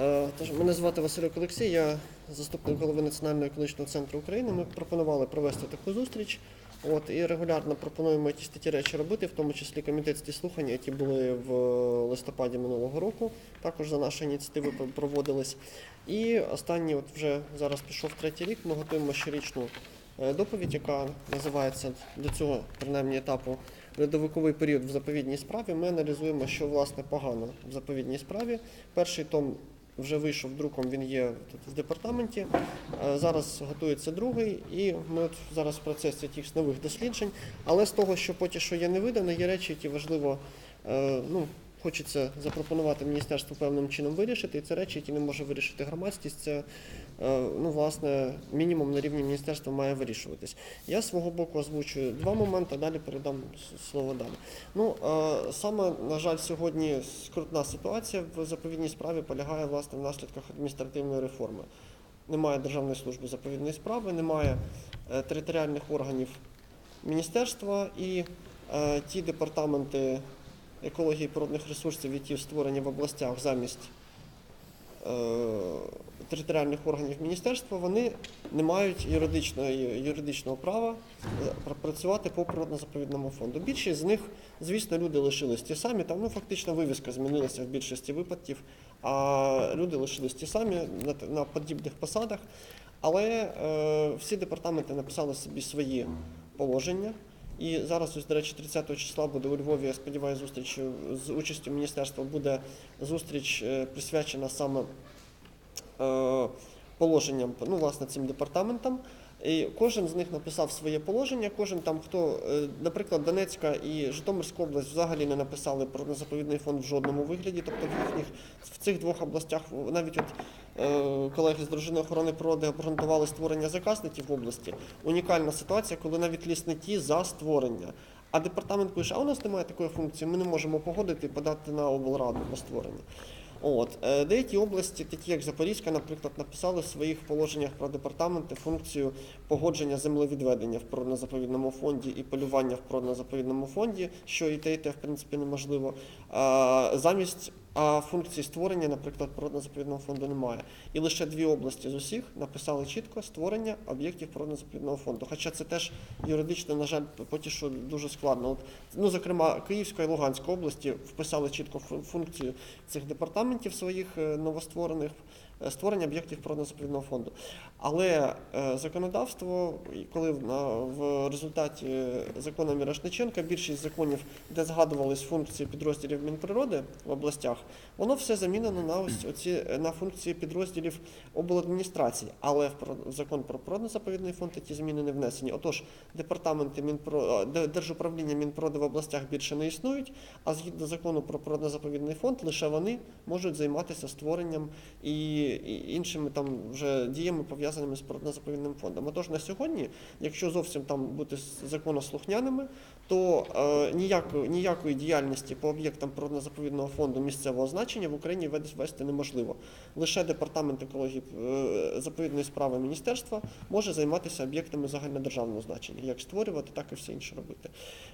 Е, Тож, мене звати Василь Олексій, я заступник голови Національного екологічного центру України. Ми пропонували провести таку зустріч. От, і регулярно пропонуємо якісь такі речі робити, в тому числі комітетські слухання, які були в листопаді минулого року, також за нашої ініціативи проводились. І останній, от вже зараз пішов третій рік, ми готуємо щорічну е, доповідь, яка називається до цього принаймні етапу льодовиковий період в заповідній справі. Ми аналізуємо, що власне погано в заповідній справі. Перший том вже вийшов друком, він є тут в департаменті. Е, Зараз готується другий, і ми от зараз в процесі тих нових досліджень. Але з того, що поки що є не видано, є речі, які важливо е, ну, хочеться запропонувати міністерству певним чином вирішити. І це речі, які не може вирішити громадськість. Це ну, власне мінімум на рівні міністерства має вирішуватись. Я свого боку озвучую два моменти, далі передам слово далі. Ну е, саме на жаль, сьогодні скрутна ситуація в заповідній справі полягає власне в наслідках адміністративної реформи. Немає Державної служби заповідної справи, немає е, територіальних органів міністерства і е, ті департаменти екології і природних ресурсів, які створені в областях замість е, територіальних органів міністерства, вони не мають юридичного, юридичного права е, працювати по природно-заповідному фонду. Більшість з них, звісно, люди лишились ті самі. Там ну, фактично вивіска змінилася в більшості випадків, а люди лишились ті самі на, на подібних посадах. Але е, всі департаменти написали собі свої положення. І зараз, ось, до речі, 30 числа буде у Львові, я сподіваюся, зустріч з участю міністерства буде зустріч е, присвячена саме положенням, ну, власне, цим департаментам. І кожен з них написав своє положення. Кожен там, хто, е, наприклад, Донецька і Житомирська область взагалі не написали про заповідний фонд в жодному вигляді. Тобто в їхніх в цих двох областях навіть от е, колеги з дружини охорони природи обґрунтували створення заказників в області. Унікальна ситуація, коли навіть лісники за створення. А департамент пише, а у нас немає такої функції, ми не можемо погодити і подати на облраду по створенню. От е, деякі області, такі як Запорізька, наприклад, написали в своїх положеннях про департаменти функцію погодження землевідведення в природно-заповідному фонді і полювання в природно-заповідному фонді, що і те, і те, в принципі, неможливо. Замість а функції створення, наприклад, природно-заповідного фонду немає. І лише дві області з усіх написали чітко створення об'єктів природно-заповідного фонду. Хоча це теж юридично, на жаль, поки що дуже складно. От, ну, зокрема, Київська і Луганська області вписали чітко фу- функцію цих департаментів своїх е, новостворених створення об'єктів природно-заповідного фонду. Але е, законодавство, коли в, результаті закону Мірошниченка більшість законів, де згадувались функції підрозділів Мінприроди в областях, воно все замінено на ось оці е, на функції підрозділів обладміністрації. Але в, закон про природно-заповідний фонд ті зміни не внесені. Отож, департаменти Мінпро е, Держуправління Мінприроди в областях більше не існують, а згідно закону про природно-заповідний фонд, лише вони можуть займатися створенням і, іншими там вже діями пов'язаними з природно-заповідним фондом. Отож, на сьогодні, якщо зовсім там бути законослухняними, то е, ніякої, ніякої діяльності по об'єктам природно-заповідного фонду місцевого значення в Україні вести неможливо. Лише департамент екології е, заповідної справи міністерства може займатися об'єктами загальнодержавного значення, як створювати, так і все інше робити.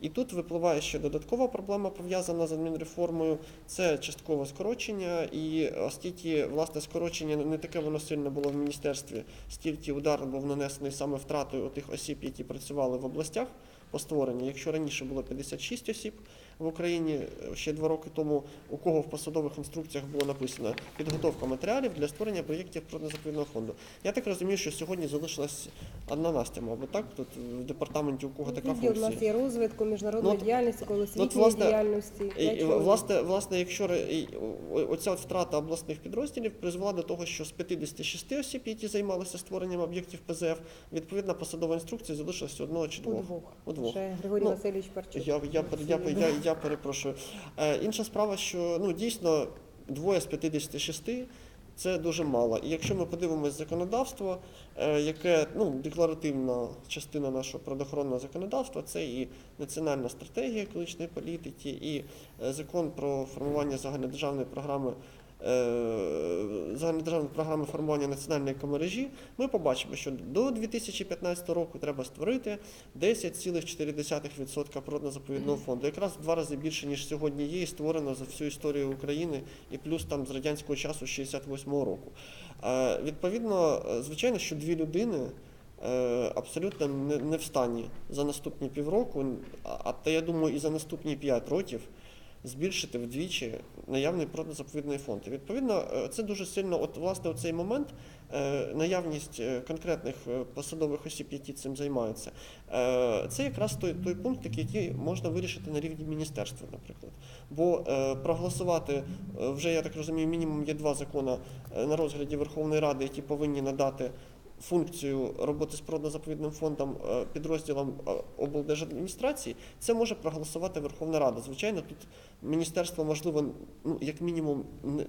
І тут випливає ще додаткова проблема пов'язана з адмінреформою. Це часткове скорочення, і оскільки власне скорочення не таке воно сильне було в міністерстві, стільки удар був нанесений саме втратою тих осіб, які працювали в областях по створенню. Якщо раніше було 56 осіб в Україні ще два роки тому, у кого в посадових інструкціях було написано підготовка матеріалів для створення проєктів природно-заповідного фонду. Я так розумію, що сьогодні залишилась одна Настя, мабуть, так? Тут в департаменті у кого така Відділ у нас є розвитку, міжнародної Ну, діяльності, колосвітньої діяльності. І, власне, власне, якщо оця от втрата обласних підрозділів призвела до того, що з 56 осіб, які займалися створенням об'єктів ПЗФ, відповідна посадова інструкція залишилася одного чи у двох. двох. У двох. Ще Григорій Ну, Васильович Парчук. Я, я, я, я, я перепрошую. Е, інша справа, що ну, дійсно двоє з 56 це дуже мало. І якщо ми подивимось законодавство, е, яке ну, декларативна частина нашого природоохоронного законодавства, це і національна стратегія екологічної політики, і е, закон про формування загальнодержавної програми загальнодержавної програми формування національної екомережі, ми побачимо, що до 2015 року треба створити 10,4% природно-заповідного фонду. Якраз в два рази більше, ніж сьогодні є, і створено за всю історію України, і плюс там з радянського часу 68-го року. Е, Відповідно, е, звичайно, що дві людини. е, Абсолютно не, в стані за наступні півроку, а, та я думаю, і за наступні 5 років збільшити вдвічі наявний природно-заповідний фонд. І відповідно, е, це дуже сильно, от власне, цей момент, е, наявність е, конкретних посадових осіб, які цим займаються, це якраз той, той пункт, який можна вирішити на рівні міністерства, наприклад. Бо проголосувати вже, я так розумію, мінімум є два закони на розгляді Верховної Ради, які повинні надати функцію роботи з природно-заповідним фондом е, підрозділам е, облдержадміністрації, це може проголосувати Верховна Рада. Звичайно, тут міністерство, можливо, ну як мінімум,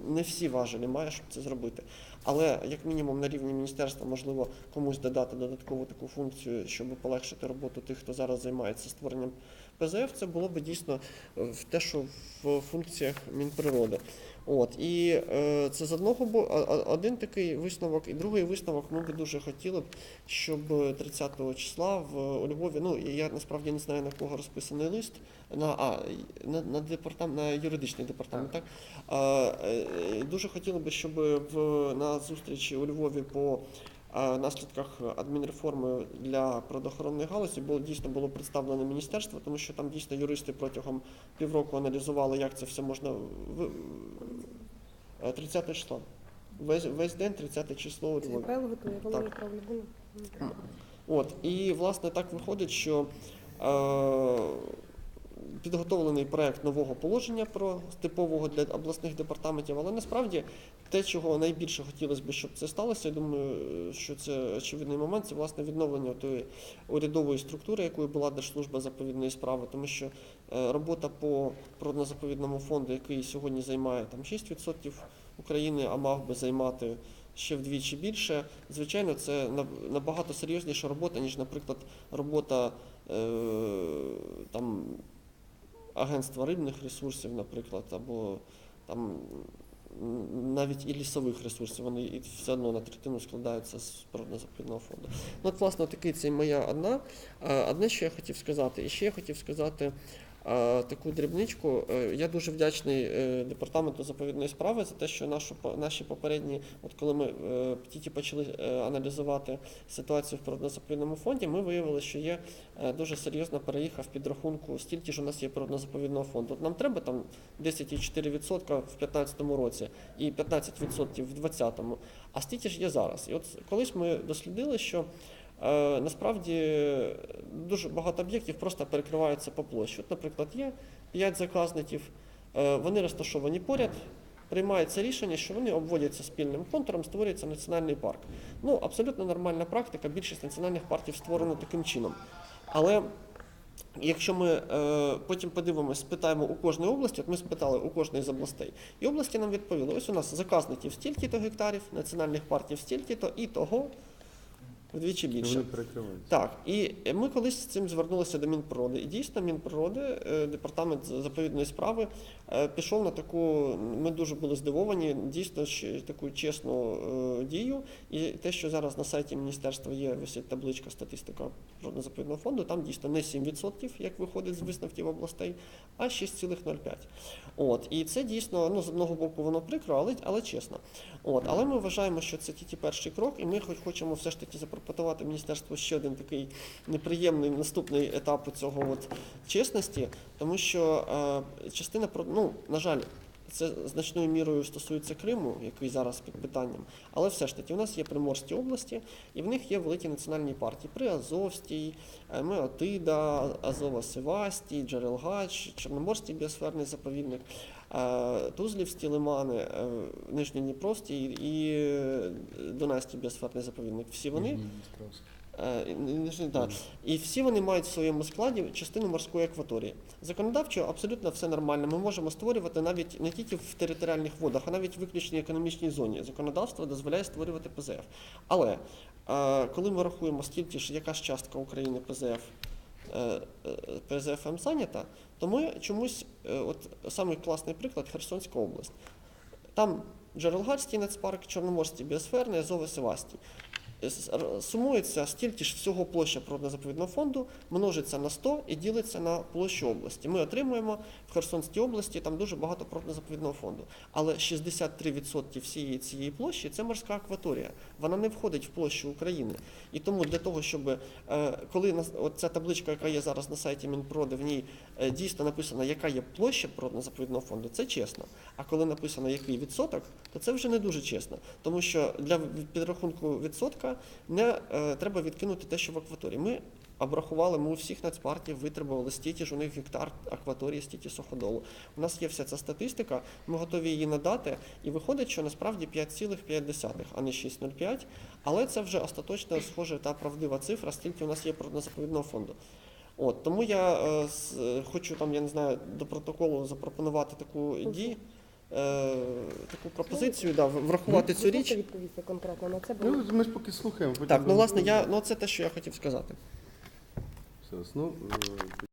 не всі важелі має, щоб це зробити. Але як мінімум на рівні міністерства можливо комусь додати додаткову таку функцію, щоб полегшити роботу тих, хто зараз займається створенням ПЗФ, це було б дійсно е, в те, що в функціях Мінприроди. От і е, це з одного боку один такий висновок, і другий висновок. Ми би дуже хотіли б, щоб 30 числа в у Львові. Ну я насправді не знаю на кого розписаний лист. На а на, на департамент на юридичний департамент. Так, А, е, дуже хотіли би, щоб в на зустрічі у Львові по наслідках адмінреформи для природоохоронної галузі було дійсно було представлено міністерство, тому що там дійсно юристи протягом півроку аналізували, як це все можна в- е, 30 число. Весь, весь день 30 число Це правило готує, воно. От, і власне так виходить, що е, підготовлений проект нового положення про типового для обласних департаментів, але насправді те, чого найбільше хотілося б, щоб це сталося, я думаю, що це очевидний момент, це власне відновлення тої урядової структури, якою була Держслужба заповідної справи, тому що е, робота по природно-заповідному фонду, який сьогодні займає там 6% України, а мав би займати ще вдвічі більше. Звичайно, це набагато серйозніша робота, ніж, наприклад, робота е, агентства рибних ресурсів, наприклад, або там навіть і лісових ресурсів, вони і все одно на третину складаються з природно-заповідного фонду. Ну, от, власне, такий це моя одна. А, Одне, що я хотів сказати, і ще я хотів сказати таку дрібничку. Е, Я дуже вдячний е, департаменту заповідної справи за те, що нашу наші попередні, от коли ми е, тільки почали аналізувати ситуацію в природно-заповідному фонді, ми виявили, що є дуже серйозна переїха в підрахунку, стільки ж у нас є природно-заповідного фонду. От нам треба там 10,4% в 2015 році і 15% в 2020, а стільки ж є зараз. І от колись ми дослідили, що насправді дуже багато об'єктів просто перекриваються по площі. От, наприклад, є 5 заказників, е, вони розташовані поряд, приймається рішення, що вони обводяться спільним контуром, створюється національний парк. Ну, абсолютно нормальна практика, більшість національних парків створено таким чином. Але Якщо ми е, потім подивимося, спитаємо у кожної області, от ми спитали у кожної з областей, і області нам відповіли: ось у нас заказників стільки-то гектарів, національних парків стільки-то і того вдвічі більше. Вони перекриваються. Так, і ми колись з цим звернулися до Мінприроди. І дійсно, Мінприроди, е, департамент заповідної справи, е, пішов на таку. Ми дуже були здивовані, дійсно таку чесну е, дію. І те, що зараз на сайті міністерства є, висить табличка статистика природно-заповідного фонду, там дійсно не 7%, як виходить з висновків областей, а 6,05%. От і це дійсно ну з одного боку воно прикро, але, але чесно. От, але ми вважаємо, що це тільки перший крок, і ми хоч хочемо все ж таки запропонувати міністерству ще один такий неприємний наступний етап цього от чесності, тому що е, частина ну на жаль. Це значною мірою стосується Криму, який зараз під питанням. Але все ж таки, у нас є Приморські області, і в них є великі національні парки. Приазовський, е, Меотида, Азова Севастій, Джерелгач, Чорноморський біосферний заповідник, е, Тузлівські лимани, е, Нижньодніпровський і Дунайський біосферний заповідник. Всі вони і- і- всі вони мають в своєму складі частину морської акваторії. Законодавчо абсолютно все нормально. Ми можемо створювати навіть не тільки в територіальних водах, а навіть в виключній економічній зоні. Законодавство дозволяє створювати ПЗФ. Але е, коли ми рахуємо, скільки ж яка ж частка України ПЗФ, е, е, ПЗФМ зайнята, то ми чомусь, е, от самий класний приклад Херсонська область. Там Джерелгацький нацпарк, Чорноморський біосферний, Азове Севастій. С- р- Сумується стільки ж всього площа природно-заповідного фонду, множиться на 100 і ділиться на площу області. Ми отримуємо в Херсонській області там дуже багато природно-заповідного фонду. Але 63% всієї цієї площі це морська акваторія. Вона не входить в площу України. І тому для того, щоб е, коли ця табличка, яка є зараз на сайті Мінпроди, в ній е, дійсно написано, яка є площа природно-заповідного фонду, це чесно. А коли написано який відсоток, то це вже не дуже чесно. Тому що для підрахунку відсотка не е, треба відкинути те, що в акваторії. Ми обрахували, ми у всіх нацпартів витребували стільки ж у них гектар акваторії, стільки суходолу. У нас є вся ця статистика, ми готові її надати, і виходить, що насправді 5,5, а не 6,05. Але це вже остаточно схоже та правдива цифра, скільки у нас є природно-заповідного фонду. От тому я е, е, хочу там, я не знаю, до протоколу запропонувати таку дію, таку пропозицію, да, врахувати цю річ. відповісти конкретно на це, бо Ну, ми ж поки слухаємо. потім Так, ну власне, я ну це те, що я хотів сказати. Все, ну, е,